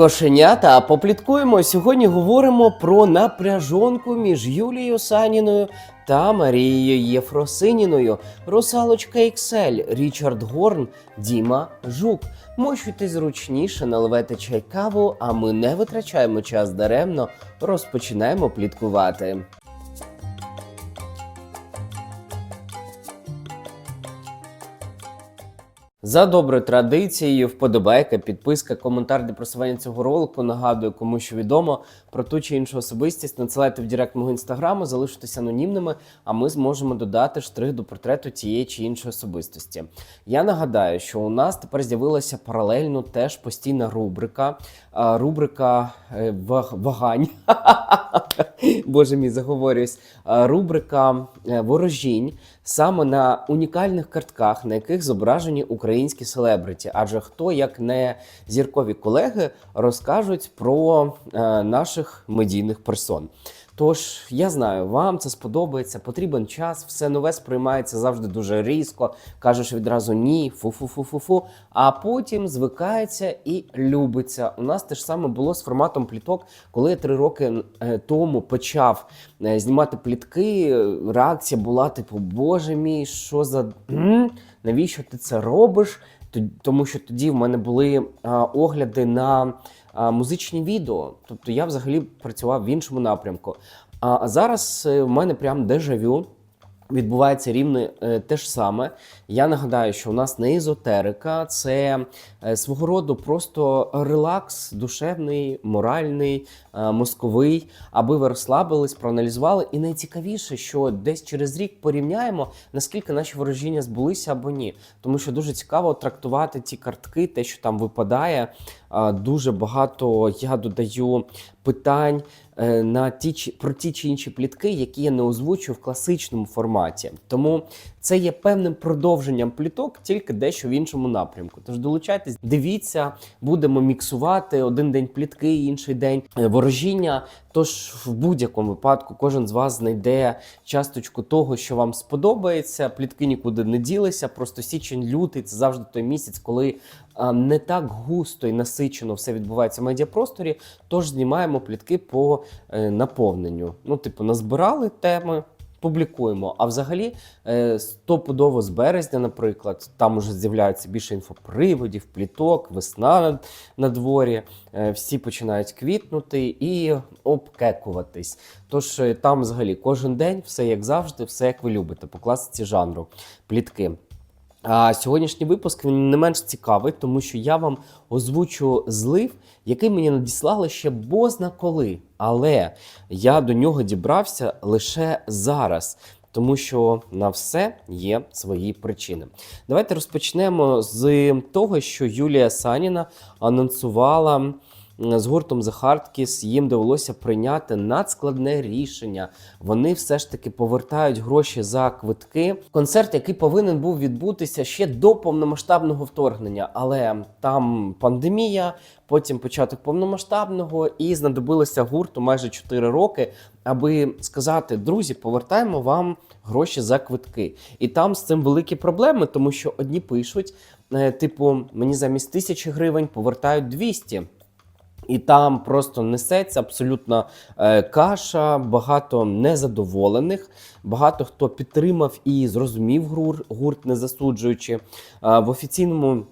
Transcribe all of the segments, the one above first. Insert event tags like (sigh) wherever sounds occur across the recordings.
Кошенята, попліткуємо. Сьогодні говоримо про напряжонку між Юлією Саніною та Марією Єфросиніною, Русалочка XL, Річард Горн, Діма Жук. Мощуйте зручніше, наливайте чай каву, а ми не витрачаємо час даремно, розпочинаємо пліткувати. За доброю традицією, вподобайка, підписка, коментар для просування цього ролику. Нагадую, кому що відомо про ту чи іншу особистість. Надсилайте в директ мого інстаграму, залишитесь анонімними, а ми зможемо додати штрих до портрету тієї чи іншої особистості. Я нагадаю, що у нас тепер з'явилася паралельно теж постійна рубрика. Рубрика е, вагань. (laughs) Боже мій, заговорююсь. Рубрика е, ворожінь саме на унікальних картках, на яких зображені українські селебриті. Адже хто, як не зіркові колеги, розкажуть про е, наших медійних персон. Тож я знаю, вам це сподобається, потрібен час, все нове сприймається завжди дуже різко. Кажеш відразу ні, фу-фу-фу-фу-фу. А потім звикається і любиться. У нас те ж саме було з форматом пліток, коли я три роки е, тому почав е, знімати плітки. Реакція була типу: Боже мій, що за навіщо ти це робиш? Тому що тоді в мене були огляди на а, музичні відео. Тобто я взагалі працював в іншому напрямку. А, а зараз е, в мене прям дежавю. Відбувається рівно е, те ж саме. Я нагадаю, що у нас не езотерика, це е, свого роду просто релакс, душевний, моральний, мозковий, аби ви розслабились, проаналізували. І найцікавіше, що десь через рік порівняємо, наскільки наші ворожіння збулися або ні. Тому що дуже цікаво трактувати ті картки, те, що там випадає. Дуже багато я додаю питань е, на ті чи про ті чи інші плітки, які я не озвучую в класичному форматі. Тому це є певним продовженням пліток, тільки дещо в іншому напрямку. Тож долучайтесь, дивіться, будемо міксувати один день плітки, інший день е, ворожіння. Тож в будь-якому випадку кожен з вас знайде часточку того, що вам сподобається. Плітки нікуди не ділися. Просто січень, лютий це завжди той місяць, коли не так густо і насичено все відбувається в медіапросторі. Тож знімаємо плітки по е, наповненню. Ну, типу, назбирали теми. Публікуємо. А взагалі, е, стопудово з березня, наприклад, там уже з'являється більше інфоприводів, пліток, весна на, дворі. Е, всі починають квітнути і обкекуватись. Тож там взагалі кожен день все як завжди, все як ви любите, по класиці жанру плітки. А сьогоднішній випуск він не менш цікавий, тому що я вам озвучу злив, який мені надіслали ще бозна коли. Але я до нього дібрався лише зараз, тому що на все є свої причини. Давайте розпочнемо з того, що Юлія Саніна анонсувала з гуртом The Hardkiss їм довелося прийняти надскладне рішення. Вони все ж таки повертають гроші за квитки. Концерт, який повинен був відбутися ще до повномасштабного вторгнення, але там пандемія, потім початок повномасштабного, і знадобилося гурту майже 4 роки, аби сказати: друзі, повертаємо вам гроші за квитки. І там з цим великі проблеми, тому що одні пишуть, е, типу, мені замість тисячі гривень повертають 200. І там просто несеться абсолютно е, каша, багато незадоволених, багато хто підтримав і зрозумів гур, гурт, не засуджуючи. Е, в офіційному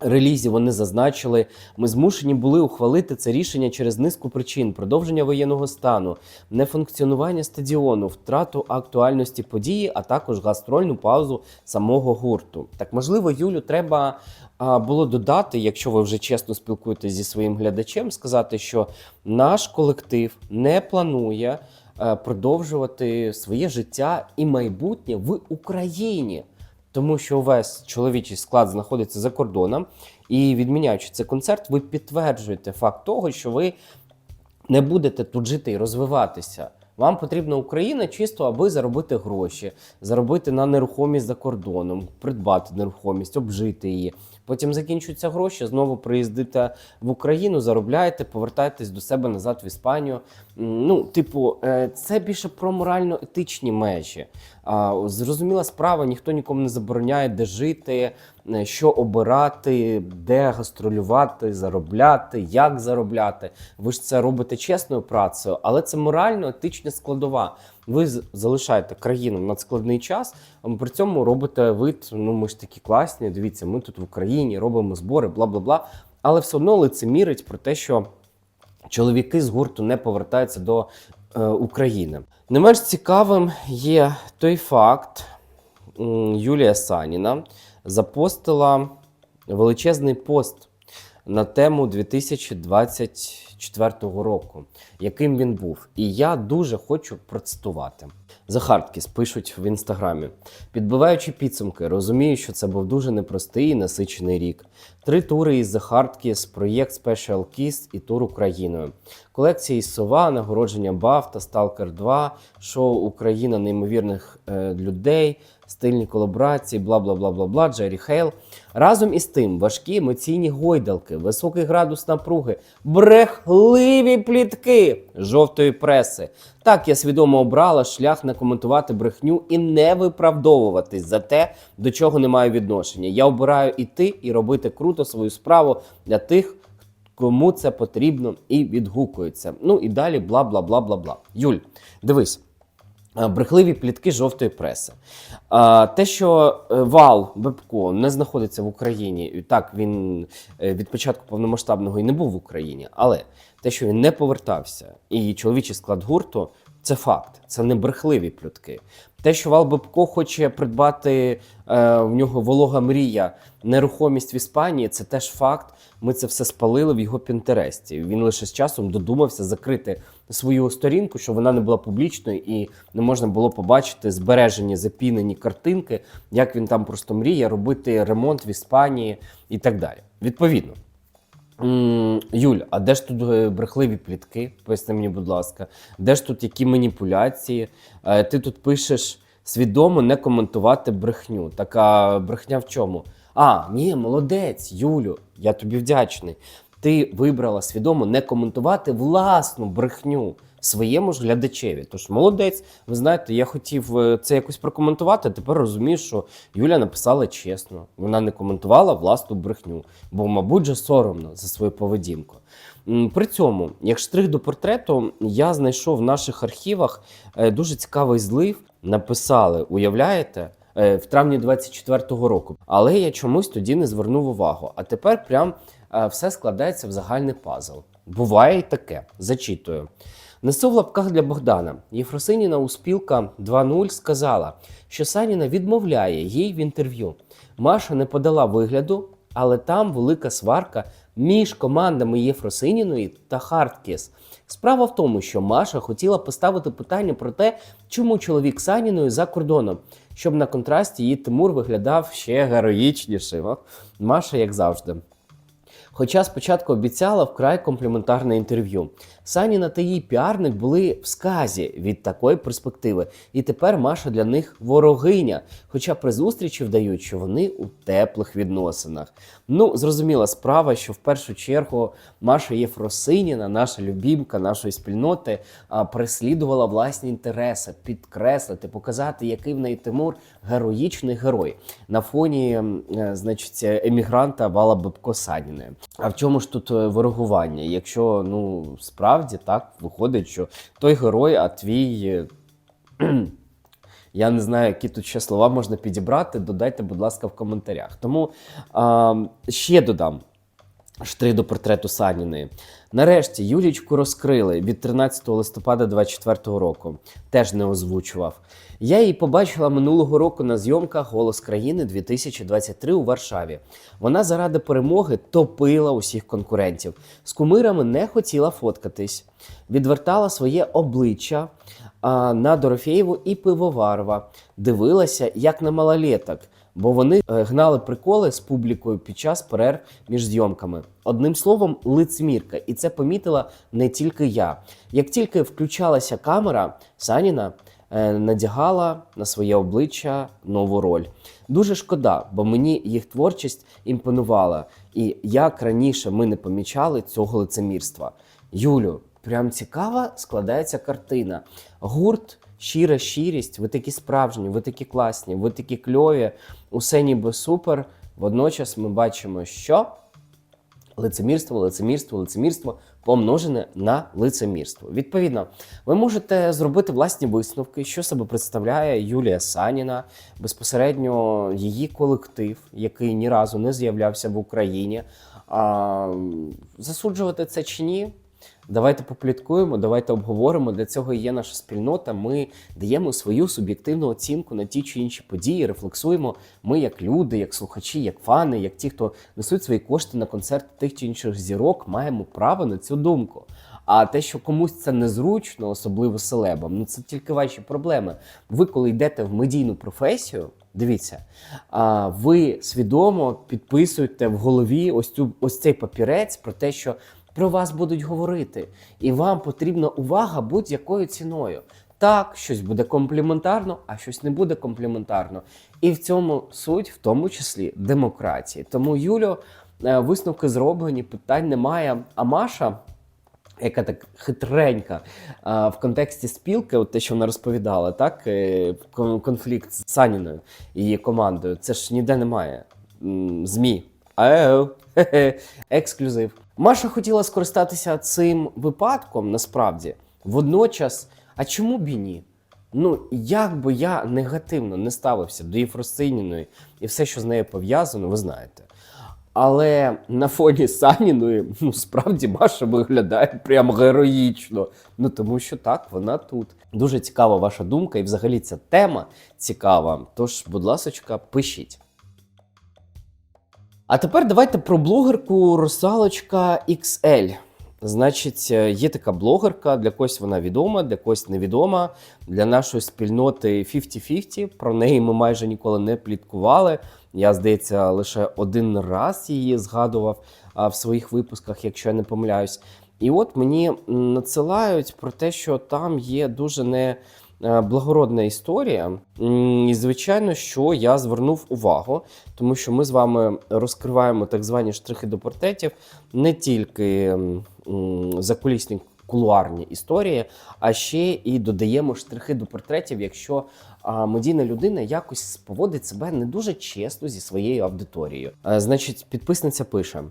релізі вони зазначили, ми змушені були ухвалити це рішення через низку причин: продовження воєнного стану, нефункціонування стадіону, втрату актуальності події, а також гастрольну паузу самого гурту. Так, можливо, Юлю треба було додати, якщо ви вже чесно спілкуєтесь зі своїм глядачем, сказати, що наш колектив не планує е, продовжувати своє життя і майбутнє в Україні. Тому що увесь чоловічий склад знаходиться за кордоном, і відміняючи цей концерт, ви підтверджуєте факт того, що ви не будете тут жити і розвиватися. Вам потрібна Україна чисто, аби заробити гроші, заробити на нерухомість за кордоном, придбати нерухомість, обжити її. Потім закінчуються гроші, знову приїздите в Україну, заробляєте, повертаєтесь до себе назад в Іспанію. Ну, типу, е, це більше про морально-етичні межі. Зрозуміла справа, ніхто нікому не забороняє, де жити, е, що обирати, де гастролювати, заробляти, як заробляти. Ви ж це робите чесною працею, але це морально етична складова. Ви залишаєте країну на складний час, а при цьому робите вид. Ну ми ж такі класні. Дивіться, ми тут в Україні робимо збори, бла бла бла. Але все одно лицемірить про те, що чоловіки з гурту не повертаються до України. Не менш цікавим є той факт, Юлія Саніна запостила величезний пост на тему 2024 року, яким він був. І я дуже хочу процитувати. Захарткіс пишуть в інстаграмі. Підбиваючи підсумки, розумію, що це був дуже непростий і насичений рік. Три тури із Захарткіс, проєкт Special Kiss і тур Україною. Колекція із Сова, нагородження Бафта, Сталкер 2, шоу Україна неймовірних е, людей, стильні колаборації, бла бла бла бла бла, Джері Хейл. Разом із тим, важкі емоційні гойдалки, високий градус напруги, брехливі плітки жовтої преси. Так я свідомо обрала шлях не коментувати брехню і не виправдовуватись за те, до чого не маю відношення. Я обираю іти і робити круто свою справу для тих, кому це потрібно і відгукується. Ну і далі бла бла бла бла бла. Юль, дивись. А, Брехливі плітки жовтої преси. А, Те, що е, Вал Бебко не знаходиться в Україні, так він е, від початку повномасштабного і не був в Україні, але те, що він не повертався, і чоловічий склад гурту, це факт, це не брехливі плітки. Те, що Вал Бебко хоче придбати е, в нього волога мрія, нерухомість в Іспанії, це теж факт. Ми це все спалили в його пінтересті. Він лише з часом додумався закрити свою сторінку, щоб вона не була публічною і не можна було побачити збережені запінені картинки, як він там просто мріє робити ремонт в Іспанії і так далі. Відповідно. Юль, а де ж тут е, брехливі плітки? Поясни мені, будь ласка, де ж тут які маніпуляції? Е, Ти тут пишеш свідомо не коментувати брехню. Така брехня в чому? А, ні, молодець, Юлю, я тобі вдячний. Ти вибрала свідомо не коментувати власну брехню своєму ж глядачеві. Тож молодець, ви знаєте, я хотів е, це якось прокоментувати. Тепер розумію, що Юля написала чесно. Вона не коментувала власну брехню, бо, мабуть, же соромно за свою поведінку. При цьому, як штрих до портрету, я знайшов в наших архівах е, дуже цікавий злив. Написали, уявляєте? е, В травні 24-го року, але я чомусь тоді не звернув увагу. А тепер прям все складається в загальний пазл. Буває і таке. Зачитую. Несу в лапках для Богдана. Єфросиніна у спілка 2.0 сказала, що Саніна відмовляє їй в інтерв'ю. Маша не подала вигляду, але там велика сварка між командами Єфросиніної та Хардкіс. Справа в тому, що Маша хотіла поставити питання про те, чому чоловік Саніною за кордоном, щоб на контрасті її Тимур виглядав ще героїчнішим. Маша, як завжди. Хоча спочатку обіцяла вкрай компліментарне інтерв'ю. Саніна та її піарник були в сказі від такої перспективи, і тепер Маша для них ворогиня. Хоча при зустрічі вдають, що вони у теплих відносинах. Ну, зрозуміла справа, що в першу чергу Маша Єфросиніна, наша любімка нашої спільноти, переслідувала власні інтереси, підкреслити, показати, який в неї Тимур героїчний герой на фоні, е, значить, емігранта Вала Бебко Саніної. А в чому ж тут е, ворогування? Якщо ну справді так виходить, що той герой, а твій. е, (clears throat) Я не знаю, які тут ще слова можна підібрати. Додайте, будь ласка, в коментарях. Тому а, ще додам. Штрих до портрету Саніної. Нарешті Юлічку розкрили від 13 листопада 24 року. Теж не озвучував. Я її побачила минулого року на зйомках Голос країни 2023 у Варшаві. Вона заради перемоги топила усіх конкурентів. З кумирами не хотіла фоткатись, відвертала своє обличчя а, на Дорофєєву і Пивоварова. Дивилася як на малолеток, бо вони е, гнали приколи з публікою під час перерв між зйомками. Одним словом, лицемірка, і це помітила не тільки я. Як тільки включалася камера, Саніна е, надягала на своє обличчя нову роль. Дуже шкода, бо мені їх творчість імпонувала, і як раніше ми не помічали цього лицемірства. Юлю, прям цікава складається картина. Гурт, щира щирість, ви такі справжні, ви такі класні, ви такі кльові, усе ніби супер. Водночас ми бачимо, що лицемірство, лицемірство, лицемірство помножене на лицемірство. Відповідно, ви можете зробити власні висновки, що себе представляє Юлія Саніна, безпосередньо її колектив, який ні разу не з'являвся в Україні. А, засуджувати це чи ні? Давайте попліткуємо, давайте обговоримо. Для цього є наша спільнота. Ми даємо свою суб'єктивну оцінку на ті чи інші події, рефлексуємо. Ми, як люди, як слухачі, як фани, як ті, хто несуть свої кошти на концерти тих чи інших зірок, маємо право на цю думку. А те, що комусь це незручно, особливо селебам, ну це тільки ваші проблеми. Ви, коли йдете в медійну професію, дивіться, ви свідомо підписуєте в голові ось цю ось цей папірець про те, що про вас будуть говорити, і вам потрібна увага будь-якою ціною. Так, щось буде компліментарно, а щось не буде компліментарно. І в цьому суть, в тому числі, демократії. Тому, Юлю, е, висновки зроблені, питань немає. А Маша, яка так хитренька в контексті спілки, от те, що вона розповідала, так е, конфлікт з Саніною і її командою, це ж ніде немає. ЗМІ. Ексклюзив. Маша хотіла скористатися цим випадком насправді. Водночас, а чому б і ні? Ну, як би я негативно не ставився до Єфросиніної і все, що з нею пов'язано, ви знаєте. Але на фоні Саніної, ну справді Маша виглядає прям героїчно. Ну тому що так, вона тут. Дуже цікава ваша думка, і взагалі ця тема цікава. Тож, будь ласочка, пишіть. А тепер давайте про блогерку Русалочка XL. Значить, е, є така блогерка, для когось вона відома, для когось невідома. Для нашої спільноти 50-50. Про неї ми майже ніколи не пліткували. Я, здається, лише один раз її згадував в своїх випусках, якщо я не помиляюсь. І от мені надсилають про те, що там є дуже не благородна історія. І, звичайно, що я звернув увагу, тому що ми з вами розкриваємо так звані штрихи до портретів не тільки закулісні кулуарні історії, а ще і додаємо штрихи до портретів, якщо медійна людина якось поводить себе не дуже чесно зі своєю аудиторією. Значить, підписниця пише: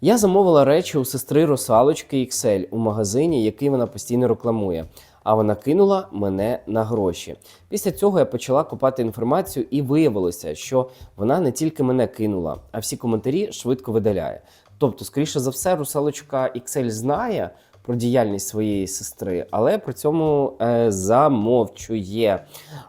Я замовила речі у сестри Русалочки XL у магазині, який вона постійно рекламує. А вона кинула мене на гроші. Після цього я почала копати інформацію, і виявилося, що вона не тільки мене кинула, а всі коментарі швидко видаляє. Тобто, скоріше за все, русалочка XL знає про діяльність своєї сестри, але при цьому е, замовчує.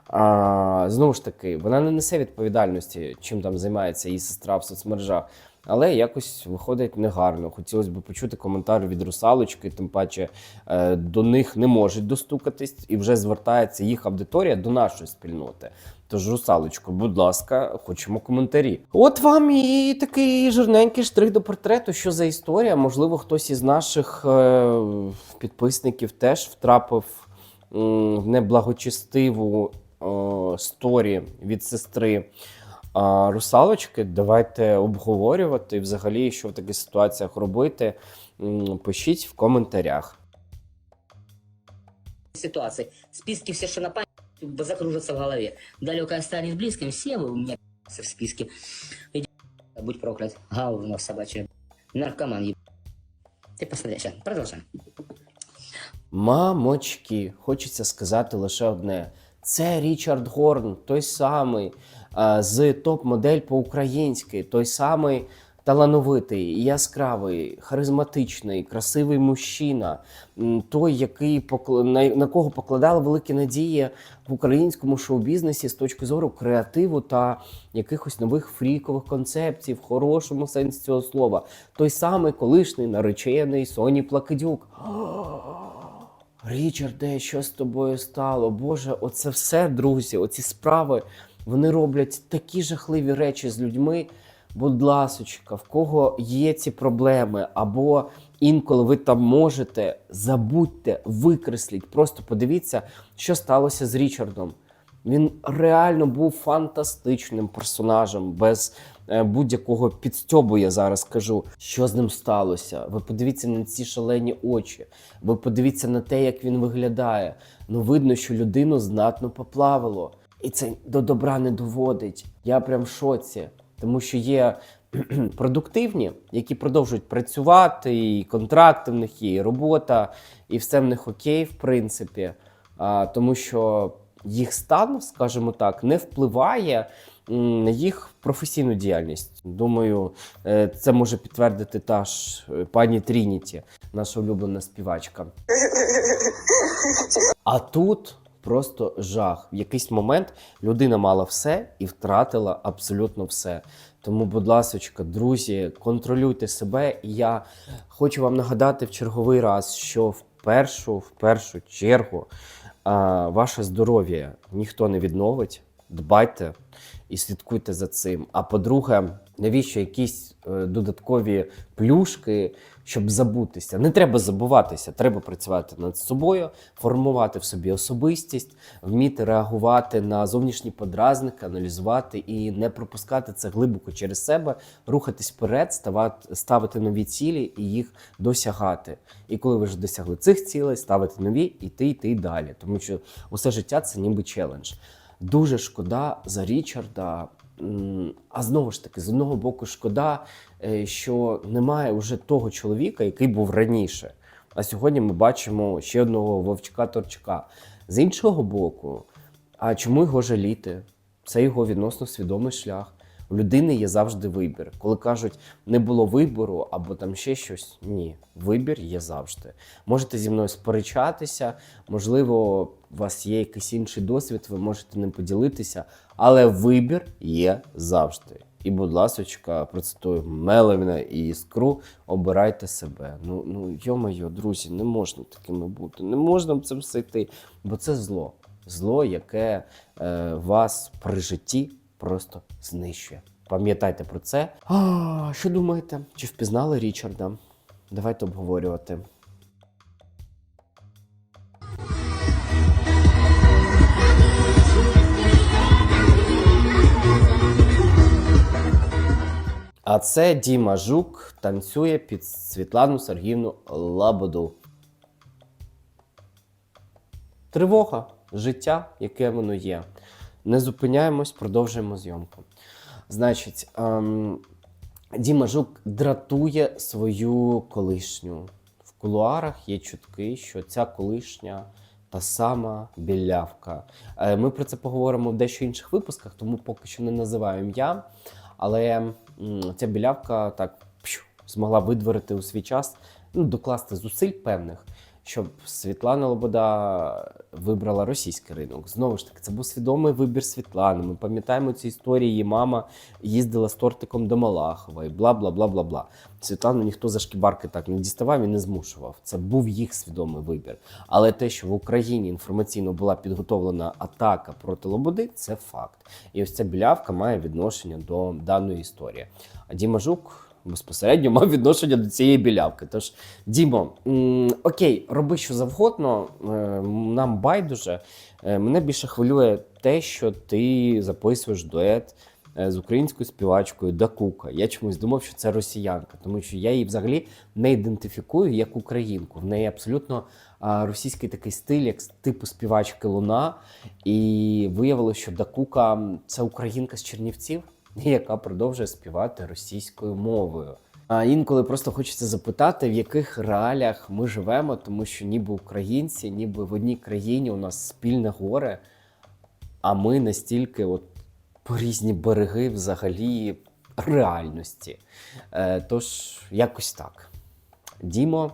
А, знову ж таки, вона не несе відповідальності, чим там займається її сестра в соцмережах. Але якось виходить негарно. Хотілося б почути коментар від русалочки, тим паче е, до них не можуть достукатись, і вже звертається їх аудиторія до нашої спільноти. Тож, русалочко, будь ласка, хочемо коментарі. От вам і такий жирненький штрих до портрету. Що за історія? Можливо, хтось із наших е, підписників теж втрапив в неблагочестиву е, сторі від сестри. А, русалочки, давайте обговорювати взагалі, що в таких ситуаціях робити. Пишіть в коментарях. ситуации. Списки все, что на память, закружатся в голове. Далекое станет близким, все вы у меня в списке. Иди, будь проклят, говно собачье. Наркоман, еб... Ты посмотри, продолжаем. Мамочки, хочеться сказати лише одне: це Річард Горн, той самий з топ-модель по-українськи, той самий талановитий, яскравий, харизматичний, красивий мужчина, той, який на, на кого покладали великі надії в українському шоу-бізнесі з точки зору креативу та якихось нових фрікових концепцій в хорошому сенсі цього слова. Той самий колишній наречений Соні Плакидюк. Річарде, що з тобою стало? Боже, оце все, друзі, оці справи, вони роблять такі жахливі речі з людьми. Будь ласочка, в кого є ці проблеми, або інколи ви там можете, забудьте, викресліть. Просто подивіться, що сталося з Річардом. Він реально був фантастичним персонажем, без будь-якого підстьобу, я зараз кажу, що з ним сталося. Ви подивіться на ці шалені очі, ви подивіться на те, як він виглядає. Ну, видно, що людину знатно поплавило. І це до добра не доводить. Я прям в шоці. Тому що є (clears throat) продуктивні, які продовжують працювати, і контракти в них є, і робота, і все в них окей, в принципі. А, тому що їх стан, скажімо так, не впливає їх професійну діяльність. Думаю, е, це може підтвердити та ж е, пані Трініті, наша улюблена співачка. А тут просто жах. В якийсь момент людина мала все і втратила абсолютно все. Тому, будь ласка, друзі, контролюйте себе. І я хочу вам нагадати в черговий раз, що в першу, в першу чергу а, ваше здоров'я ніхто не відновить. Дбайте і слідкуйте за цим. А по-друге, навіщо якісь е, додаткові плюшки, щоб забутися? Не треба забуватися, треба працювати над собою, формувати в собі особистість, вміти реагувати на зовнішні подразники, аналізувати і не пропускати це глибоко через себе, рухатись вперед, ставати, ставити нові цілі і їх досягати. І коли ви вже досягли цих цілей, ставити нові, іти, йти далі. Тому що усе життя це ніби челендж. Дуже шкода за Річарда. А знову ж таки, з одного боку, шкода, е, що немає вже того чоловіка, який був раніше. А сьогодні ми бачимо ще одного вовчка торчка. З іншого боку, а чому його жаліти? Це його відносно свідомий шлях. У людини є завжди вибір. Коли кажуть, не було вибору або там ще щось, ні, вибір є завжди. Можете зі мною сперечатися, можливо, у вас є якийсь інший досвід, ви можете ним поділитися, але вибір є завжди. І, будь ласочка, процитую Мелевіна і іскру, обирайте себе. Ну, ну йо-моє, друзі, не можна такими бути, не можна це все йти, бо це зло. Зло, яке е, вас при житті просто знищує. Пам'ятайте про це. А, що думаєте? Чи впізнали Річарда? Давайте обговорювати. А це Діма Жук танцює під Світлану Сергіївну Лабоду. Тривога, життя, яке воно є. Не зупиняємось, продовжуємо зйомку. Значить, ем, Діма Жук дратує свою колишню. В кулуарах є чутки, що ця колишня та сама білявка. Е, Ми про це поговоримо в дещо інших випусках, тому поки що не називаю ім'я. Але ця білявка так пшу, змогла видворити у свій час, ну, докласти зусиль певних, щоб Світлана Лобода вибрала російський ринок. Знову ж таки, це був свідомий вибір Світлани. Ми пам'ятаємо ці історії. Її мама їздила з тортиком до Малахова і бла бла бла бла бла. Світлану ніхто за шкібарки так не діставав і не змушував. Це був їх свідомий вибір. Але те, що в Україні інформаційно була підготовлена атака проти Лободи, це факт. І ось ця білявка має відношення до даної історії. А Діма Жук безпосередньо мав відношення до цієї білявки. Тож, Дімо, окей, роби що завгодно, е, нам байдуже. Е, Мене більше хвилює те, що ти записуєш дует е, з українською співачкою Дакука. Я чомусь думав, що це росіянка, тому що я її взагалі не ідентифікую як українку. В неї абсолютно російський такий стиль, як типу співачки Луна. І виявилося, що Дакука це українка з Чернівців, яка продовжує співати російською мовою. А інколи просто хочеться запитати, в яких реаліях ми живемо, тому що ніби українці, ніби в одній країні у нас спільне горе, а ми настільки от по різні береги взагалі реальності. Е, тож, якось так. Дімо,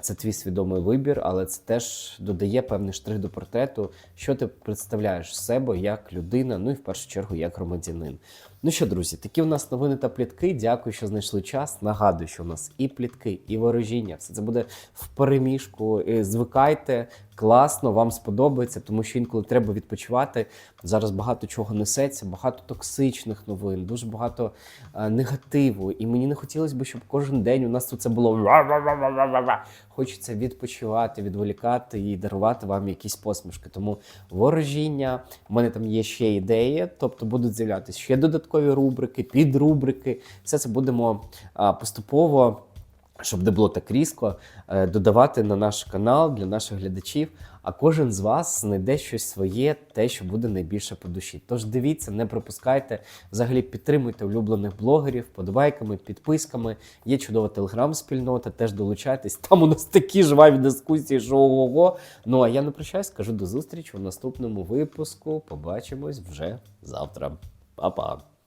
це твій свідомий вибір, але це теж додає певний штрих до портрету, що ти представляєш себе як людина, ну і в першу чергу як громадянин. Ну що, друзі, такі у нас новини та плітки. Дякую, що знайшли час. Нагадую, що у нас і плітки, і ворожіння. Все це буде в переміжку. Е, Звикайте, класно, вам сподобається, тому що інколи треба відпочивати. Зараз багато чого несеться, багато токсичних новин, дуже багато е, негативу. І мені не хотілося б, щоб кожен день у нас тут це було. Хочеться відпочивати, відволікати і дарувати вам якісь посмішки. Тому ворожіння. в мене там є ще ідеї, тобто будуть з'являтися ще додаткові рубрики, підрубрики. Все це будемо поступово щоб не було так різко, е, додавати на наш канал для наших глядачів. А кожен з вас знайде щось своє, те, що буде найбільше по душі. Тож дивіться, не пропускайте. Взагалі підтримуйте улюблених блогерів, подобайками, підписками. Є чудова телеграм-спільнота, теж долучайтесь. (laughs) Там у нас такі жваві дискусії, що ого. Ну а я не прощаюсь, кажу до зустрічі у наступному випуску. Побачимось вже завтра. Па-па.